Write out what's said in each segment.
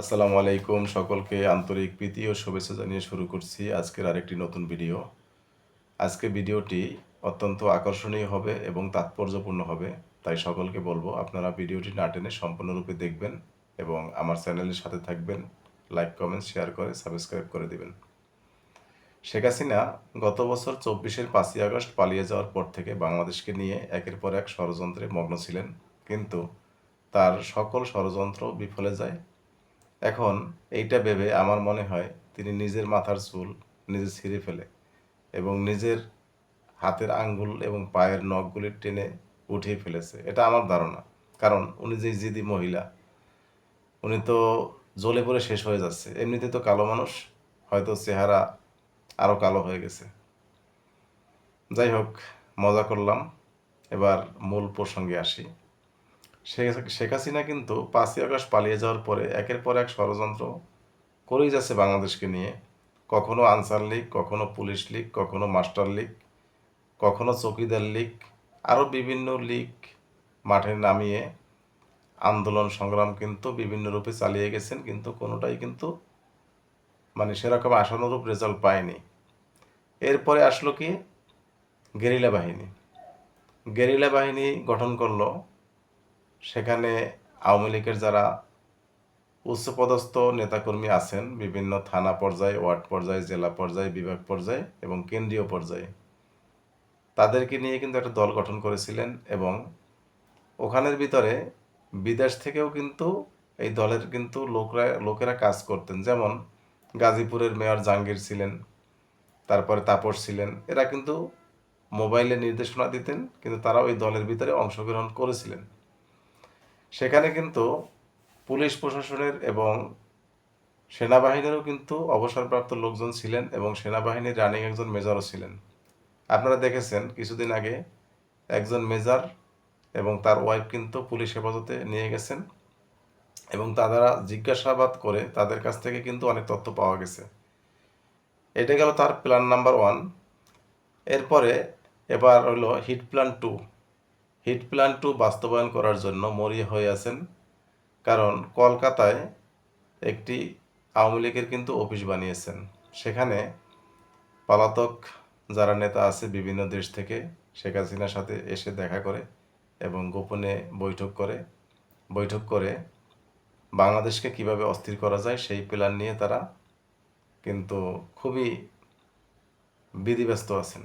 আসসালামু আলাইকুম সকলকে আন্তরিক প্রীতি ও শুভেচ্ছা জানিয়ে শুরু করছি আজকের আরেকটি নতুন ভিডিও। আজকে ভিডিওটি অত্যন্ত আকর্ষণীয় হবে এবং তাৎপর্যপূর্ণ হবে, তাই সকলকে বলব আপনারা ভিডিওটি না টেনে সম্পূর্ণরূপে দেখবেন এবং আমার চ্যানেলের সাথে থাকবেন, লাইক, কমেন্ট, শেয়ার করে সাবস্ক্রাইব করে দিবেন। শেখ হাসিনা গত বছর চব্বিশের পাঁচই আগস্ট পালিয়ে যাওয়ার পর থেকে বাংলাদেশকে নিয়ে একের পর এক ষড়যন্ত্রে মগ্ন ছিলেন, কিন্তু তার সকল ষড়যন্ত্র বিফলে যায় এখন এইটা ভেবে আমার মনে হয় তিনি নিজের মাথার চুল নিজে ছিঁড়ে ফেলে এবং নিজের হাতের আঙ্গুল এবং পায়ের নখগুলি টেনে উঠিয়ে ফেলেছে। এটা আমার ধারণা। কারণ উনি যে জিদি মহিলা, উনি তো জ্বলে পড়ে শেষ হয়ে যাচ্ছে। এমনিতে তো কালো মানুষ, হয়তো চেহারা আরও কালো হয়ে গেছে। যাই হোক, মজা করলাম। এবার মূল প্রসঙ্গে আসি। শেখ হাসিনা কিন্তু পাঁচই আগস্ট পালিয়ে যাওয়ার পরে একের পর এক ষড়যন্ত্র করেই যাচ্ছে বাংলাদেশকে নিয়ে। কখনো আনসার লীগ, কখনো পুলিশ লীগ, কখনো মাস্টার লীগ, কখনো চৌকিদার লীগ, আরও বিভিন্ন লীগ মাঠে নামিয়ে আন্দোলন সংগ্রাম কিন্তু বিভিন্ন রূপে চালিয়ে গেছেন, কিন্তু কোনোটাই কিন্তু মানে সেরকম আশানুরূপ রেজাল্ট পায়নি। এরপরে আসলো কি? গেরিলা বাহিনী। গেরিলা বাহিনী গঠন করল সেখানে আওয়ামী লীগের যারা উচ্চপদস্থ নেতাকর্মী আছেন, বিভিন্ন থানা পর্যায়ে, ওয়ার্ড পর্যায়ে, জেলা পর্যায়ে, বিভাগ পর্যায়ে এবং কেন্দ্রীয় পর্যায়ে, তাদেরকে নিয়ে কিন্তু একটা দল গঠন করেছিলেন এবং ওখানের ভিতরে বিদেশ থেকেও কিন্তু এই দলের কিন্তু লোকরা, লোকেরা কাজ করতেন। যেমন গাজীপুরের মেয়র জাহাঙ্গীর ছিলেন, তারপরে তাপস ছিলেন, এরা কিন্তু মোবাইলে নির্দেশনা দিতেন, কিন্তু তারা ওই দলের ভিতরে অংশগ্রহণ করেছিলেন। সেখানে কিন্তু পুলিশ প্রশাসনের এবং সেনাবাহিনীরও কিন্তু অবসরপ্রাপ্ত লোকজন ছিলেন এবং সেনাবাহিনীর রানিং একজন মেজরও ছিলেন। আপনারা দেখেছেন, কিছুদিন আগে একজন মেজর এবং তার ওয়াইফ কিন্তু পুলিশ হেফাজতে নিয়ে গেছেন এবং তারা জিজ্ঞাসাবাদ করে তাদের কাছ থেকে কিন্তু অনেক তথ্য পাওয়া গেছে। এটা গেল তার প্ল্যান নাম্বার ওয়ান। এরপরে এবার হলো hit plan two. Hit plan two বাস্তবায়ন করার জন্য মরিয়া হয়ে আছেন, কারণ কলকাতায় একটি আওয়ামী লীগের কিন্তু অফিস বানিয়েছেন। সেখানে পলাতক যারা নেতা আছে বিভিন্ন দেশ থেকে, শেখ হাসিনার সাথে এসে দেখা করে এবং গোপনে বৈঠক করে। বৈঠক করে বাংলাদেশকে কীভাবে অস্থির করা যায় সেই প্ল্যান নিয়ে তারা কিন্তু খুবই বিধিব্যস্ত আছেন।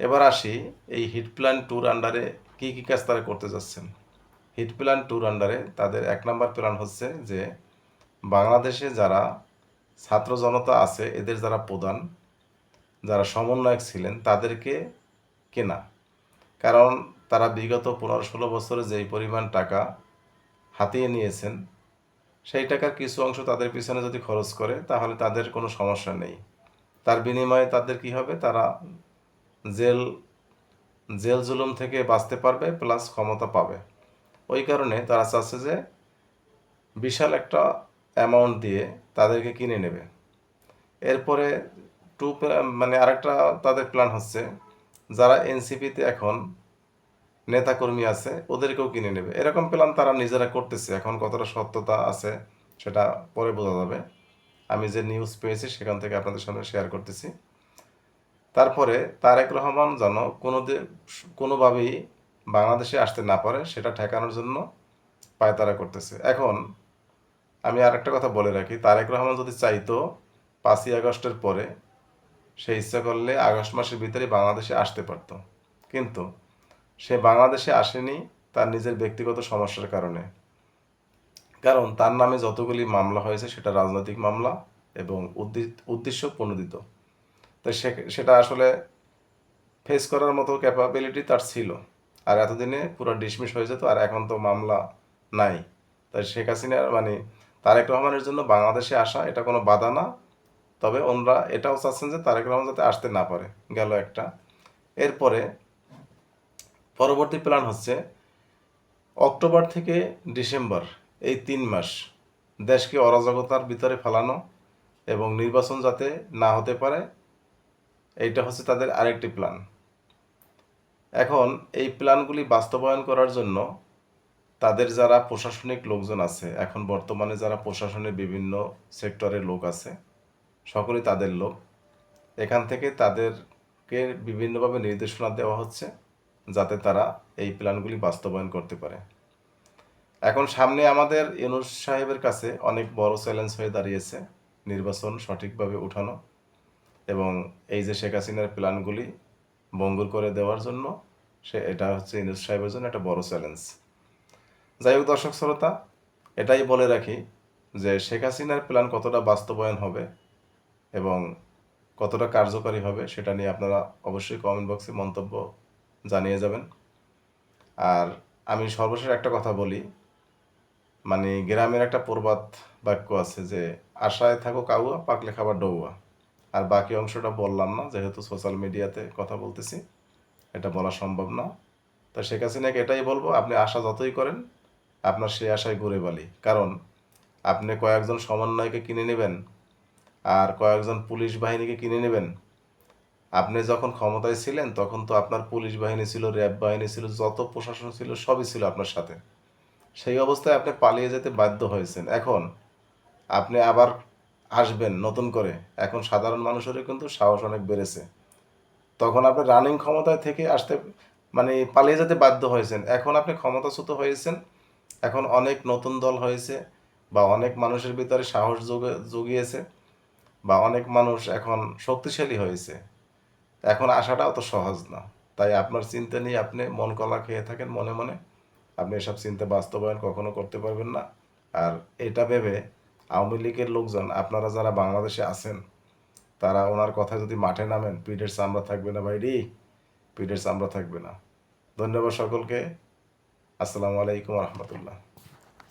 এবার আসি এই হিট প্ল্যান ট্যুর আন্ডারে কী কী কাজ তারা করতে যাচ্ছেন। হিট প্ল্যান ট্যুর আন্ডারে তাদের এক নম্বর প্ল্যান হচ্ছে যে বাংলাদেশে যারা ছাত্র জনতা আছে, এদের যারা প্রধান, যারা সমন্বয়ক ছিলেন, তাদেরকে কেনা। কারণ তারা বিগত পনেরো ষোলো বছরে যেই পরিমাণ টাকা হাতিয়ে নিয়েছেন, সেই টাকার কিছু অংশ তাদের পিছনে যদি খরচ করে, তাহলে তাদের কোনো সমস্যা নেই। তার বিনিময়ে তাদের কি হবে? তারা জেল জেল জুলুম থেকে বাঁচতে পারবে প্লাস ক্ষমতা পাবে। ওই কারণে তারা চাচ্ছে যে বিশাল একটা অ্যামাউন্ট দিয়ে তাদেরকে কিনে নেবে। এরপরে টু মানে আরেকটা তাদের প্ল্যান হচ্ছে, যারা এনসিপিতে এখন নেতাকর্মী আছে, ওদেরকেও কিনে নেবে। এরকম প্ল্যান তারা নিজেরা করতেছে। এখন কতটা সত্যতা আছে, সেটা পরে বোঝা যাবে। আমি যে নিউজ পেয়েছি, সেখান থেকে আপনাদের সামনে শেয়ার করতেছি। তারপরে তারেক রহমান যেন কোনো কোনোভাবেই বাংলাদেশে আসতে না পারে, সেটা ঠেকানোর জন্য পায়তারা করতেছে। এখন আমি আর একটা কথা বলে রাখি, তারেক রহমান যদি চাইতো পাঁচই আগস্টের পরে সে ইচ্ছা করলে আগস্ট মাসের ভিতরে বাংলাদেশে আসতে পারতো। কিন্তু সে বাংলাদেশে আসেনি তার নিজের ব্যক্তিগত সমস্যার কারণে। কারণ তার নামে যতগুলি মামলা হয়েছে সেটা রাজনৈতিক মামলা এবং উদ্দেশ্য প্রণোদিত তো সেটা আসলে ফেস করার মতো ক্যাপাবিলিটি তার ছিল। আর এতদিনে পুরো ডিসমিস হয়ে যেত, আর এখন তো মামলা নাই। তাই শেখ হাসিনার মানে তারেক রহমানের জন্য বাংলাদেশে আসা, এটা কোনো বাধা না। তবে ওনরা এটাও চাচ্ছেন যে তারেক রহমান যাতে আসতে না পারে, গেল একটা। এরপরে পরবর্তী প্ল্যান হচ্ছে অক্টোবর থেকে ডিসেম্বর, এই তিন মাস দেশকে অরাজকতার ভিতরে ফেলানো এবং নির্বাচন যাতে না হতে পারে এইটা হচ্ছে তাদের আরেকটি প্ল্যান এখন এই প্ল্যানগুলি বাস্তবায়ন করার জন্য তাদের যারা প্রশাসনিক লোকজন আছে, এখন বর্তমানে যারা প্রশাসনের বিভিন্ন সেক্টরের লোক আছে, সকলেই তাদের লোক। এখান থেকে তাদেরকে বিভিন্নভাবে নির্দেশনা দেওয়া হচ্ছে যাতে তারা এই প্ল্যানগুলি বাস্তবায়ন করতে পারে। এখন সামনে আমাদের ইউনুস সাহেবের কাছে অনেক বড় চ্যালেঞ্জ হয়ে দাঁড়িয়েছে নির্বাচন সঠিকভাবে উঠানো। এবং এই যে শেখ হাসিনার প্ল্যানগুলি বঙ্গুর করে দেওয়ার জন্য, সে এটা হচ্ছে ইউনুস সাহেবের জন্য একটা বড় চ্যালেঞ্জ যাই হোক দর্শক শ্রোতা, এটাই বলে রাখি যে শেখ হাসিনার প্ল্যান কতটা বাস্তবায়ন হবে এবং কতটা কার্যকরী হবে সেটা নিয়ে আপনারা অবশ্যই কমেন্ট বক্সে মন্তব্য জানিয়ে যাবেন। আর আমি সর্বশেষ একটা কথা বলি মানে গ্রামের একটা প্রবাদ বাক্য আছে যে, আশায় থাকো কাউয়া, পাকলে খাবার ডৌয়া। আর বাকি অংশটা বললাম না, যেহেতু সোশ্যাল মিডিয়াতে কথা বলতেছি, এটা বলা সম্ভব না। তো শেখ হাসিনাকে এটাই বলব, আপনি আশা যতই করেন, আপনার সেই আশায় ঘুরে বালি। কারণ আপনি কয়েকজন সমন্বয়কে কিনে নেবেন আর কয়েকজন পুলিশ বাহিনীকে কিনে নেবেন, আপনি যখন ক্ষমতায় ছিলেন, তখন তো আপনার পুলিশ বাহিনী ছিল, র্যাব বাহিনী ছিল, যত প্রশাসন ছিল, সবই ছিল আপনার সাথে। সেই অবস্থায় আপনি পালিয়ে যেতে বাধ্য হয়েছেন। এখন আপনি আবার আসবেন নতুন করে। এখন সাধারণ মানুষেরও কিন্তু সাহস অনেক বেড়েছে। তখন আপনি রানিং ক্ষমতায় থেকে আসতে মানে পালিয়ে যেতে বাধ্য হয়েছেন। এখন আপনি ক্ষমতাচ্যুত হয়েছেন। এখন অনেক নতুন দল হয়েছে বা অনেক মানুষের ভিতরে সাহস জুগিয়েছে বা অনেক মানুষ এখন শক্তিশালী হয়েছে। এখন আসাটা অত সহজ না। তাই আপনার চিন্তা নিয়ে আপনি মন কলা খেয়ে থাকেন মনে মনে। আপনি এসব চিন্তা বাস্তবায়ন কখনো করতে পারবেন না। আর এটা ভেবে আওয়ামী লীগের লোকজন, আপনারা যারা বাংলাদেশে আছেন, তারা ওনার কথা যদি মাঠে নামেন পিঠের চামড়া থাকবে না ভাইডি পিঠের চামড়া থাকবে না। ধন্যবাদ সকলকে। আসসালামু আলাইকুম রহমতুল্লাহ।